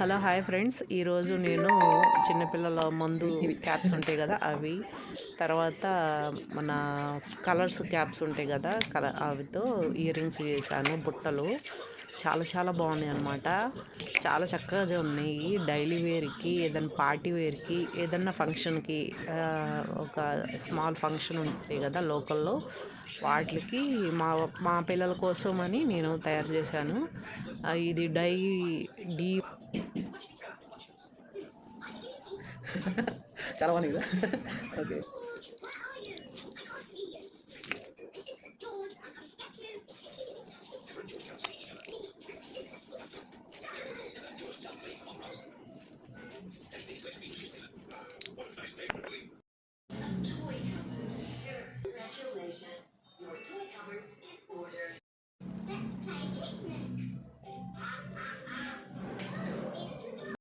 Hello hi friends. ఈరోజు నేను చిన్నపిల్లల మందు క్యాప్స్ ఉంటాయి కదా అవి. తర్వాత మన కలర్స్ క్యాప్స్ ఉంటాయి కదా కల అవితో ఇయర్ రింగ్స్ చేశాను బుట్టలు. చాలా చాలా బాగున్నాయి అనమాట చాలా చక్కగా ఉన్నాయి. డైలీ వేర్కి ఏదైనా పార్టీ వేర్కి ఏదన్నా ఫంక్షన్కి ఒక స్మాల్ ఫంక్షన్ ఉంటాయి కదా లోకల్లో వాటికి మా మా పిల్లల కోసం అని నేను తయారు చేశాను. ఇది డై డీ చాలా బాగుంది కదా. ఓకే. Exactly.